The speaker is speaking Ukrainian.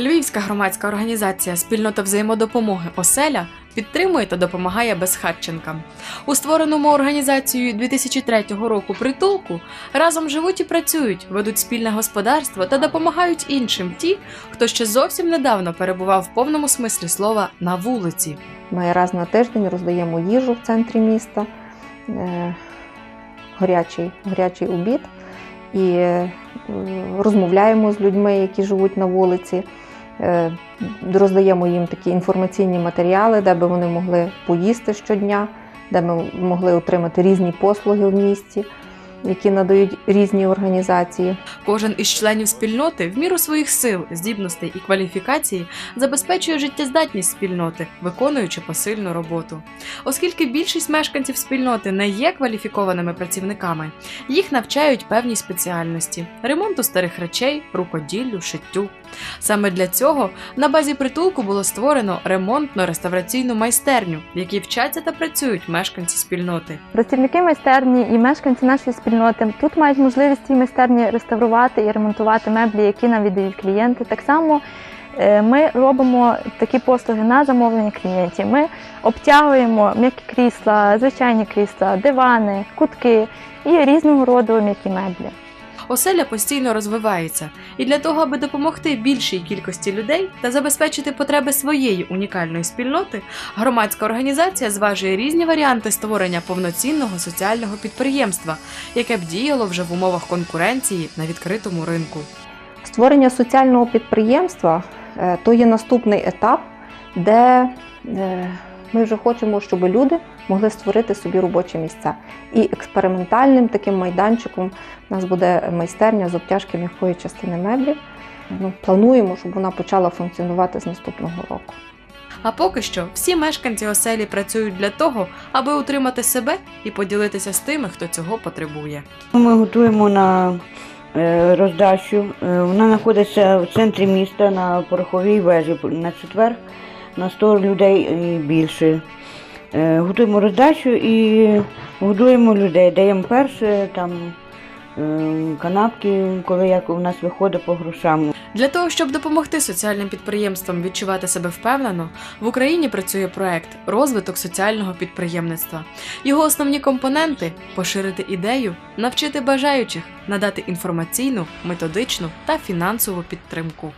Львівська громадська організація Спільнота взаємодопомоги Оселя підтримує та допомагає безхатченкам. У створеному організацією 2003 року притулку разом живуть і працюють, ведуть спільне господарство та допомагають іншим ті, хто ще зовсім недавно перебував в повному смислі слова на вулиці. Ми раз на тиждень роздаємо їжу в центрі міста, е, гарячий, гарячий обід і е, розмовляємо з людьми, які живуть на вулиці. Е, Роздаємо їм такі інформаційні матеріали, де би вони могли поїсти щодня, де ми могли отримати різні послуги в місті, які надають різні організації. Кожен із членів спільноти в міру своїх сил, здібностей і кваліфікації забезпечує життєздатність спільноти, виконуючи посильну роботу. Оскільки більшість мешканців спільноти не є кваліфікованими працівниками, їх навчають певній спеціальності ремонту старих речей, рукоділлю, шиттю. Саме для цього на базі притулку було створено ремонтно-реставраційну майстерню, в якій вчаться та працюють мешканці спільноти. Працівники майстерні і мешканці нашої спільноти тут мають можливість ці майстерні реставрувати і ремонтувати меблі, які нам віддають клієнти. Так само е, ми робимо такі послуги на замовлення клієнтів. Ми обтягуємо м'які крісла, звичайні крісла, дивани, кутки і різного роду м'які меблі. Оселя постійно розвивається, і для того, аби допомогти більшій кількості людей та забезпечити потреби своєї унікальної спільноти, громадська організація зважує різні варіанти створення повноцінного соціального підприємства, яке б діяло вже в умовах конкуренції на відкритому ринку. Створення соціального підприємства е, то є наступний етап, де е, ми вже хочемо, щоб люди могли створити собі робочі місця. І експериментальним таким майданчиком у нас буде майстерня з обтяжки м'якої частини меблів. Ну, плануємо, щоб вона почала функціонувати з наступного року. А поки що всі мешканці оселі працюють для того, аби утримати себе і поділитися з тими, хто цього потребує. Ми готуємо на е, роздачу. Е, Вона знаходиться в центрі міста на пороховій вежі на четвер на 100 людей і більше. Е, Готуємо роздачу і годуємо людей. Даємо перше там е, канапки, коли як у нас виходить по грошам. Для того, щоб допомогти соціальним підприємствам відчувати себе впевнено, в Україні працює проект розвиток соціального підприємництва. Його основні компоненти поширити ідею, навчити бажаючих, надати інформаційну, методичну та фінансову підтримку.